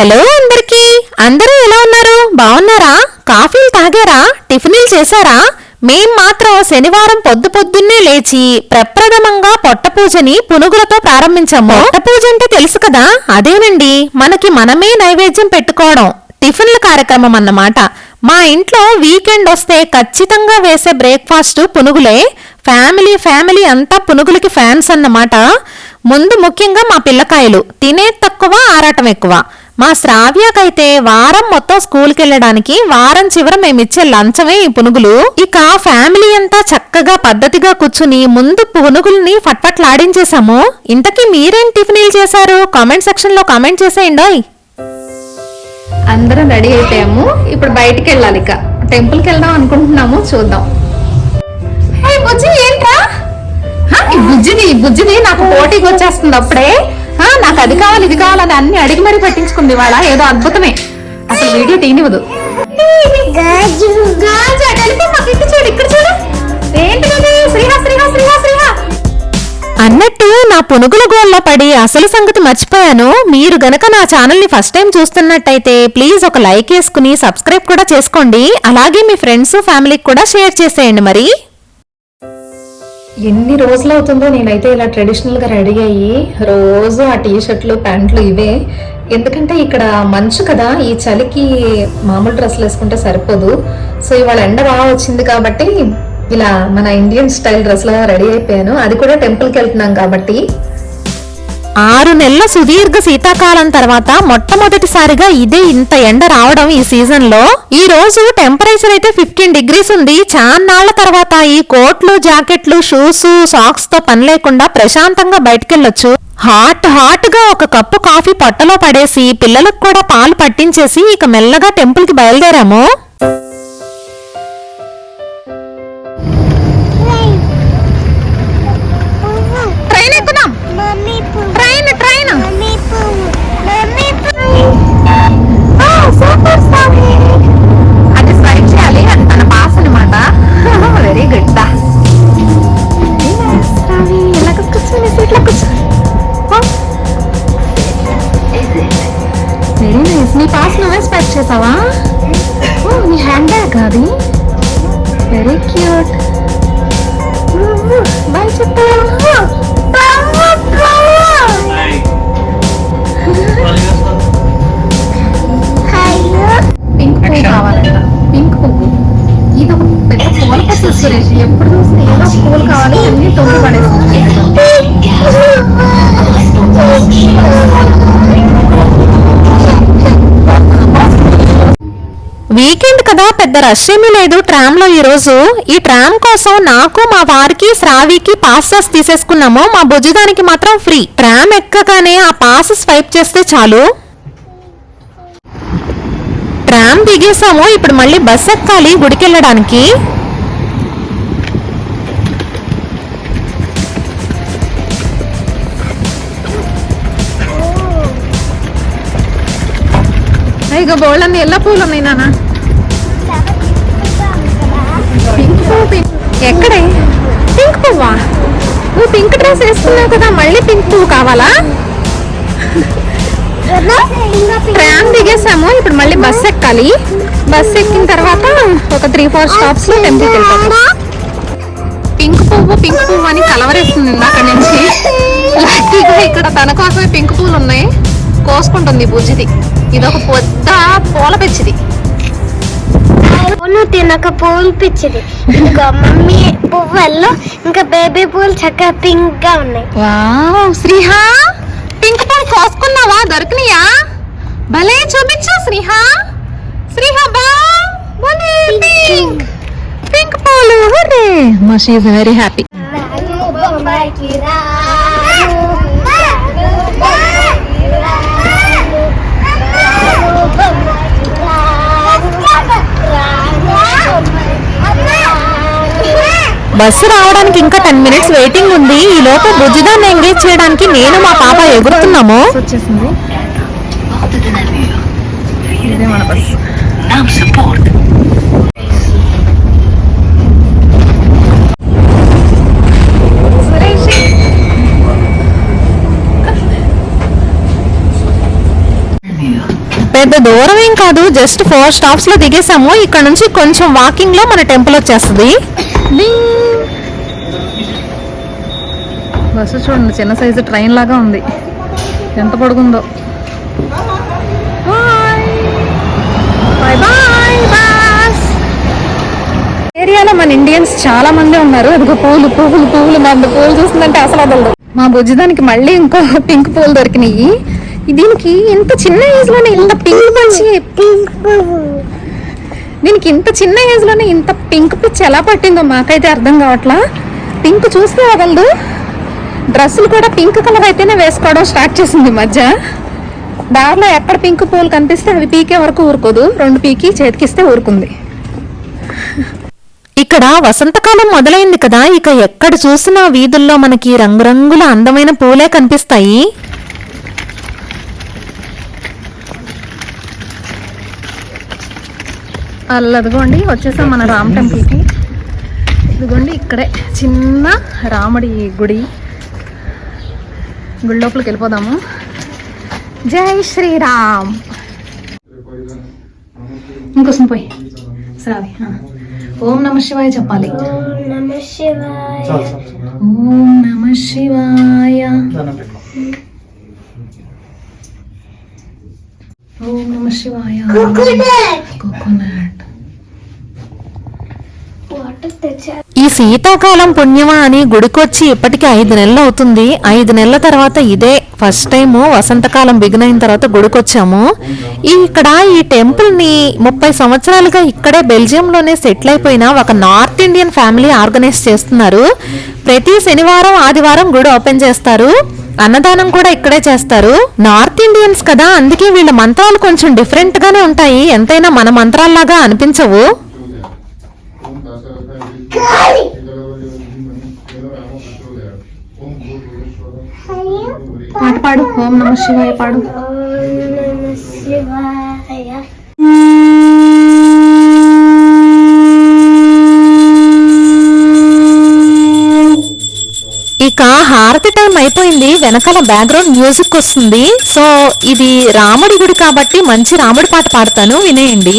Hello అందరికీ. అందరూ ఎలా ఉన్నారు? బాగున్నారా? కాఫీలు తాగారా? టిఫిన్లు చేశారా? మేం మాత్రం శనివారం పొద్దు పొద్దున్నే లేచి ప్రప్రథమంగా పొట్ట పూజని పునుగులతో ప్రారంభించాము. పొట్ట పూజ అంటే తెలుసు కదా? అదేనండి. మనకి మనమే నైవేద్యం పెట్టుకోవడం. టిఫిన్ల కార్యక్రమం అన్నమాట. మా ఇంట్లో వీకెండ్ వస్తే ఖచ్చితంగా వేసే బ్రేక్ఫాస్ట్ పునుగులే. ఫ్యామిలీ ఫ్యామిలీ అంతా పునుగులకి ఫ్యాన్స్ అన్నమాట. ముందు ముఖ్యంగా మా పిల్లకాయలు. తినే తక్కువ ఆరాటం ఎక్కువ. మా శ్రావ్యకైతే వారం మొత్తం స్కూల్కి వెళ్ళడానికి వారం చివర మేమిచ్చే లంచమే ఈ పునుగులు. ఇక ఫ్యామిలీ అంతా చక్కగా పద్ధతిగా కూర్చుని ముందు పునుగుల్ని ఫట్ఫట్లాడించేశాము. ఇంతకీ మీరేం టిఫినీలు చేశారు? కామెంట్ సెక్షన్లో కామెంట్ చేసేయండి. అందరం రెడీ అయిపోయాము. ఇప్పుడు బయటికి వెళ్ళాలి ఇక. టెంపుల్కి వెళ్దాం అనుకుంటున్నాము. చూద్దాం. హే బుజ్జి ఏంట్రా? ఈ బుజ్జిది బుజ్జిది నాకు పోటీకి వచ్చేస్తుంది అప్పుడే. నాకు అది కావాలి ఇది కావాలని అన్ని అడిగి మరీ పట్టించుకుంది. వాళ్ళ ఏదో అద్భుతమే. అసలు వీడియో తీనివ్వదు గాజు. అటు వెళ్ళిపో, మాకు ఇటు చూడు ఇక్కడ చూడు. ఏంటిది శ్రీహా శ్రీహా శ్రీహా శ్రీహా. అన్నట్టు నా పునుగుల గోళ్ళ పడి అసలు సంగతి మర్చిపోయాను. మీరు గనక నా ఛానల్ని ఫస్ట్ టైం చూస్తున్నట్టయితే ప్లీజ్ ఒక లైక్ వేసుకుని సబ్స్క్రైబ్ కూడా చేసుకోండి. అలాగే మీ ఫ్రెండ్స్ ఫ్యామిలీకి కూడా షేర్ చేసేయండి మరి. ఎన్ని రోజులు అవుతుందో నేనైతే ఇలా ట్రెడిషనల్గా రెడీ అయ్యి రోజు ఆ టీ షర్ట్లు ప్యాంట్లు ఇవే. ఎందుకంటే ఇక్కడ మంచు కదా ఈ చలికి మామూలు డ్రెస్సులు వేసుకుంటే సరిపోదు. సో ఇవాళ ఎండ బాగా వచ్చింది కాబట్టి ఇలా మన ఇండియన్ స్టైల్ డ్రెస్ రెడీ అయిపోయాను. అది కూడా టెంపుల్కి వెళ్తున్నాం కాబట్టి. ఆరు నెలల సుదీర్ఘ శీతాకాలం తర్వాత మొట్టమొదటిసారిగా ఇదే ఇంత ఎండ రావడం ఈ సీజన్లో ఈ రోజు టెంపరేచర్ అయితే ఫిఫ్టీన్ డిగ్రీస్ ఉంది. చాన్నాళ్ళ తర్వాత ఈ కోట్లు జాకెట్లు షూస్ సాక్స్తో పని లేకుండా ప్రశాంతంగా బయటకెళ్ళొచ్చు. హాట్ హాట్గా ఒక కప్పు కాఫీ పొట్టలో పడేసి పిల్లలకు కూడా పాలు పట్టించేసి ఇక మెల్లగా టెంపుల్కి బయలుదేరాము. నీ పాస్ నువ్వే స్వైప్ చేసావా? ఓ నీ హ్యాండ్ బ్యాగ్ అది వెరీ క్యూట్ బాయ్ చెప్తా పింక్ పువ్వు కావాలంట. పింక్ పువ్వు. ఇది ఒక పెద్ద పూల పట్టు సురేష్ ఎప్పుడు చూస్తే ఏదో పూలు కావాలి అన్ని తొమ్మిది పడేస్తుంది. వీకెండ్ కదా పెద్ద రష్ ఏమీ లేదు. ట్రామ్లో ఈరోజు ఈ ట్రామ్ కోసం నాకు మా వారికి శ్రావికి పాసెస్ తీసేసుకున్నాము. మా భుజదానికి మాత్రం ఫ్రీ. ట్రామ్ ఎక్కగానే ఆ పాస్ స్వైప్ చేస్తే చాలు. ట్రామ్ దిగేసాము. ఇప్పుడు మళ్ళీ బస్ ఎక్కాలి గుడికెళ్ళడానికి. ఇక బోళ్ళన్ని ఎల్ల పూలు ఉన్నాయి నానా పింక్ పువ్వు పింక్ ఎక్కడే? పింక్ పువ్వా? నువ్వు పింక్ డ్రెస్ వేసుకున్నావు కదా మళ్ళీ పింక్ పువ్వు కావాలా? ట్రామ్ దిగేసాము ఇప్పుడు మళ్ళీ బస్ ఎక్కాలి. బస్ ఎక్కిన తర్వాత ఒక త్రీ ఫోర్ స్టాప్స్లో టెంపుల్కి వెళ్తాము పింక్ పువ్వు పింక్ పువ్వు అని కలవరేస్తుంది అక్కడ నుంచి. లక్కీగా ఇక్కడ తన కోసమే పింక్ పువ్వులు ఉన్నాయి. కోసుకుంటుంది బుజ్జిది. ఇది ఒక పొద్ద పూల పెచ్చిది. నువ్వు తినక పువ్వులు పిచ్చిది. ఇదిగో మమ్మీ పువ్వుల్లో ఇంకా బేబీ పువ్వులు చక్కగా పింక్గా ఉన్నాయి. వావ్ శ్రీహా పింక్ పువ్వు కోసుకున్నావా? దొరికినాయా? భలే చూపించు శ్రీహా శ్రీహా బా భలే పింక్ పింక్ పూలు హుర్రే మా షీ ఇస్ వెరీ హ్యాపీ. బొంబాయికి రా. బస్సు రావడానికి ఇంకా టెన్ మినిట్స్ వెయిటింగ్ ఉంది. ఈ లోపు భుజదాన్ని ఎంగేజ్ చేయడానికి నేను మా పాప ఎగురుతున్నాము. వచ్చేసింది. ఇదే మన. పెద్ద దూరం ఏం కాదు జస్ట్ ఫోర్ స్టాప్స్లో దిగేసాము. ఇక్కడ నుంచి కొంచెం వాకింగ్లో మన టెంపుల్ వచ్చేస్తుంది. బస్సు చూడండి చిన్న సైజు ట్రైన్ లాగా ఉంది. ఎంత పొడుగుందో. ఏరియాలో మన ఇండియన్స్ చాలా మంది ఉన్నారు. అదిగో పూలు పువ్వులు పువ్వులు మంది పూలు చూస్తుందంటే అసలు అదలదు మా బుజ్జిదానికి మళ్ళీ ఇంకో పింక్ పూలు దొరికినాయి. దీనికి ఇంత చిన్న ఏజ్లోనే ఇంత పింక్ మంచి పింక్ పువ్వు దీనికి ఇంత చిన్న ఏజ్లోనే ఇంత పింక్ పిచ్చి ఎలా పట్టిందో మాకైతే అర్థం కావట్లా. పింక్ చూస్తే వదలదు. డ్రెస్సులు కూడా పింక్ కలర్ అయితేనే వేసుకోవడం స్టార్ట్ చేసింది ఈ మధ్య. దారిలో ఎక్కడ పింక్ పూలు కనిపిస్తే అవి పీకే వరకు ఊరుకోదు. రెండు పీకి చేతికిస్తే ఊరుకుంది. ఇక్కడ వసంతకాలం మొదలైంది కదా ఇక ఎక్కడ చూసినా వీధుల్లో మనకి రంగురంగుల అందమైన పూలే కనిపిస్తాయి. అల్ల అదిగోండి వచ్చేసాం మన రామ్ టెంపుల్కి. ఇదిగోండి ఇక్కడే చిన్న రాముడి గుడి. గుడి లోపలికి వెళ్ళిపోదాము. జై శ్రీరామ్. ఇంకోసం పోయి. శ్రావి ఆ. ఓం నమ శివాయ చెప్పాలి. ఓం నమ శివాయ. ఓం నమ శివాయ. కోకోనట్. ఈ శీతాకాలం పుణ్యమా అని గుడికొచ్చి ఇప్పటికి ఐదు నెలలు అవుతుంది. ఐదు నెలల తర్వాత ఇదే ఫస్ట్ టైం వసంతకాలం బిగిన్ అయిన తర్వాత గుడికొచ్చాము. ఇక్కడ ఈ టెంపుల్ని ముప్పై సంవత్సరాలుగా ఇక్కడే బెల్జియంలోనే సెటిల్ అయిపోయిన ఒక నార్త్ ఇండియన్ ఫ్యామిలీ ఆర్గనైజ్ చేస్తున్నారు. ప్రతి శనివారం ఆదివారం గుడి ఓపెన్ చేస్తారు. అన్నదానం కూడా ఇక్కడే చేస్తారు. నార్త్ ఇండియన్స్ కదా అందుకే వీళ్ళ మంత్రాలు కొంచెం డిఫరెంట్ గానే ఉంటాయి. ఎంతైనా మన మంత్రాల్లాగా అనిపించవు. పాట పాడు. ఓం నమ శివాయ పాడు. శివాయ ఇక హారతి టైం అయిపోయింది. వెనకాల బ్యాక్గ్రౌండ్ మ్యూజిక్ వస్తుంది. సో ఇది రాముడి గుడి కాబట్టి మంచి రాముడి పాట పాడతాను. వినేయండి.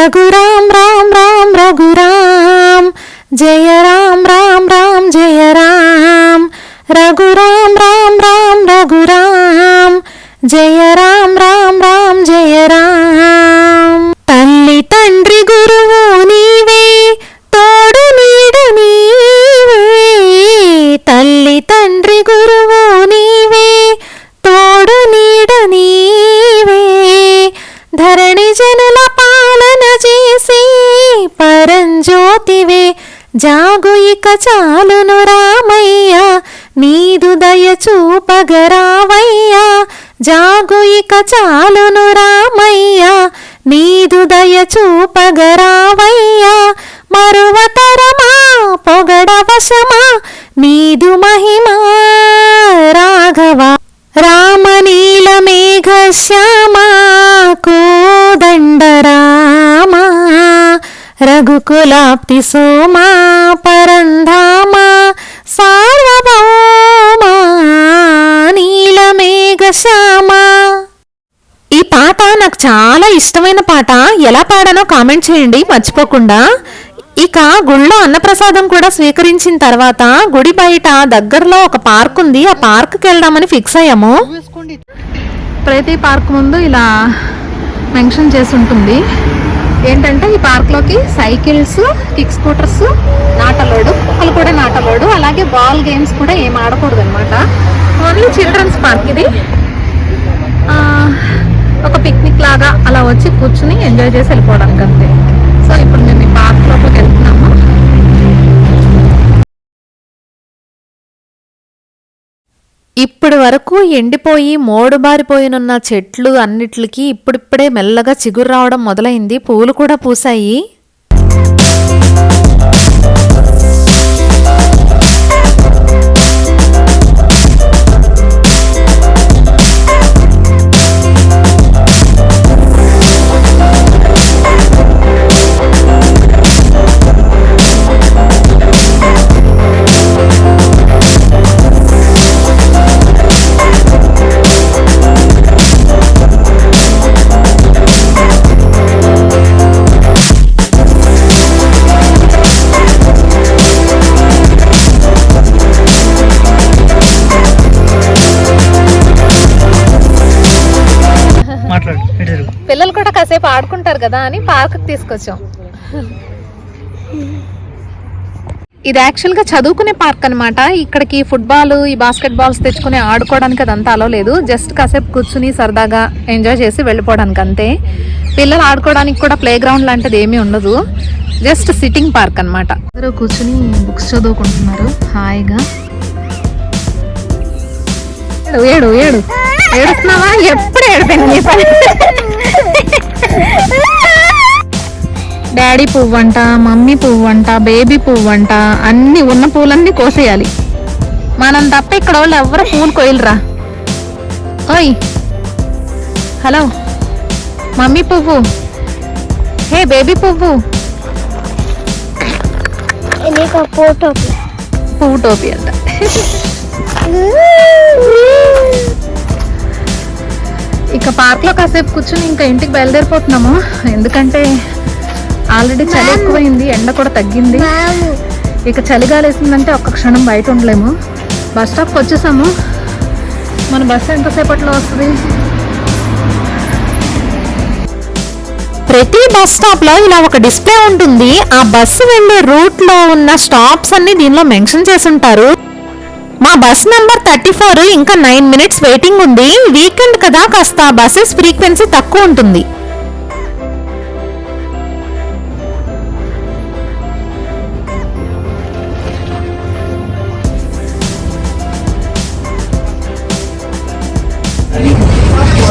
శ్యామ కోదండ రామ రఘుకులాప్తి సోమ పరంధామ సార్వభౌమ నీలమేఘ శ్యామ రఘురాం రామ్ రామ్ రఘురాం జయ రామ్ రామ్ రామ్ జయ రామ్ రఘురాం జాగు ఇక చాలును రామయ్య నీదు దయ చూపగరావయ్యా. జాగు ఇక చాలును రామయ్య నీదు దయ చూపగరావయ్యా. మరువతరమా పొగడవశమా నీదు మహిమా రాఘవ. రామనీల మేఘ శ్యామా గురుకులాప్తి సోమా పరంధామా సార్వభౌమా నీలమేఘశ్యామా ఈ పాట నాకు చాలా ఇష్టమైన పాట. ఎలా పాడానో కామెంట్ చేయండి మర్చిపోకుండా. ఇక గుళ్ళో అన్నప్రసాదం కూడా స్వీకరించిన తర్వాత గుడి బయట దగ్గరలో ఒక పార్క్ ఉంది. ఆ పార్క్కి వెళ్దామని ఫిక్స్ అయ్యాము. ప్రతి పార్క్ ముందు ఇలా మెన్షన్ చేసి ఉంటుంది. ఏంటంటే ఈ పార్క్లోకి cycles kick scooters not allowed కుక్కలు కూడా నాటలోడు అలాగే బాల్ గేమ్స్ కూడా ఏం ఆడకూడదు అనమాట ఓన్లీ చిల్డ్రన్స్ పార్క్ ఇది. ఒక పిక్నిక్ లాగా అలా వచ్చి కూర్చుని ఎంజాయ్ చేసి వెళ్ళిపోవడానికి అంతే సో ఇప్పుడు మేము ఈ పార్క్ లోపలికి వెళ్తున్నాం. ఇప్పటి వరకు ఎండిపోయి మోడుబారిపోయినున్న చెట్లు అన్నిట్లకి ఇప్పుడిప్పుడే మెల్లగా చిగురు రావడం మొదలైంది. పూలు కూడా పూసాయి కాసేపు ఆడుకుంటారు కదా అని పార్క్ తీసుకొచ్చాం. ఇది యాక్చువల్గా చదువుకునే పార్క్ అన్నమాట. ఇక్కడికి ఫుట్బాల్ ఈ బాస్కెట్ బాల్స్ తెచ్చుకుని ఆడుకోవడానికి అదంతా అలో లేదు. జస్ట్ కాసేపు కూర్చుని సరదాగా ఎంజాయ్ చేసి వెళ్ళిపోవడానికి అంతే. పిల్లలు ఆడుకోవడానికి కూడా ప్లే గ్రౌండ్ లాంటిది ఏమీ ఉండదు. జస్ట్ సిట్టింగ్ పార్క్ అన్నమాట. అందరూ కూర్చుని బుక్స్ చదువుకుంటున్నారు. హాయిగా. ఏడు ఏడు ఏడు. ఏడుస్తున్నావా? ఎప్పుడు ఏడిపోయింది డాడీ పువ్వు అంట మమ్మీ పువ్వు అంట బేబీ పువ్వు అంట అన్ని ఉన్న పూలన్నీ కోసేయాలి. మనం తప్ప ఇక్కడ వాళ్ళు ఎవరు పూలు కోయలురా? ఓయ్ హలో మమ్మీ పువ్వు. హే బేబీ పువ్వు. ఇది ఒక ఫోటో. పువ్వు టోపీ అంట. ఇక పార్క్లో కాసేపు కూర్చుని ఇంకా ఇంటికి బయలుదేరిపోతున్నాము. ఎందుకంటే ఆల్రెడీ చలి ఎక్కువైంది ఎండ కూడా తగ్గింది. ఇక చలిగాలి వేసిందంటే ఒక్క క్షణం బయట ఉండలేము. బస్ స్టాప్కి వచ్చేసాము. మన బస్సు ఎంతసేపట్లో వస్తుంది? ప్రతి బస్ స్టాప్లో ఇలా ఒక డిస్ప్లే ఉంటుంది. ఆ బస్సు వెళ్ళే రూట్లో ఉన్న స్టాప్స్ అన్ని దీనిలో మెన్షన్ చేసి ఉంటారు. మా బస్ నంబర్ థర్టీ ఫోర్ ఇంకా నైన్ మినిట్స్ వెయిటింగ్ ఉంది. వీకెండ్ కదా కాస్త బస్సెస్ ఫ్రీక్వెన్సీ తక్కువ ఉంటుంది.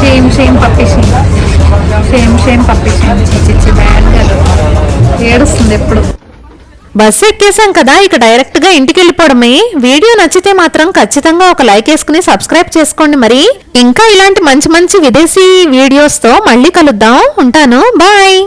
సేమ్ సేమ్ పప్పేసి సేమ్ సేమ్ పప్పేసి చిచ్చి బ్యాడ్ ఏడుస్తుంది ఎప్పుడు? బస్సు ఎక్కేసాం కదా ఇక డైరెక్ట్గా ఇంటికి వెళ్ళిపోవడమే వీడియో నచ్చితే మాత్రం ఖచ్చితంగా ఒక లైక్ వేసుకుని సబ్స్క్రైబ్ చేసుకోండి మరి. ఇంకా ఇలాంటి మంచి మంచి విదేశీ వీడియోస్తో మళ్ళీ కలుద్దాం. ఉంటాను. బాయ్.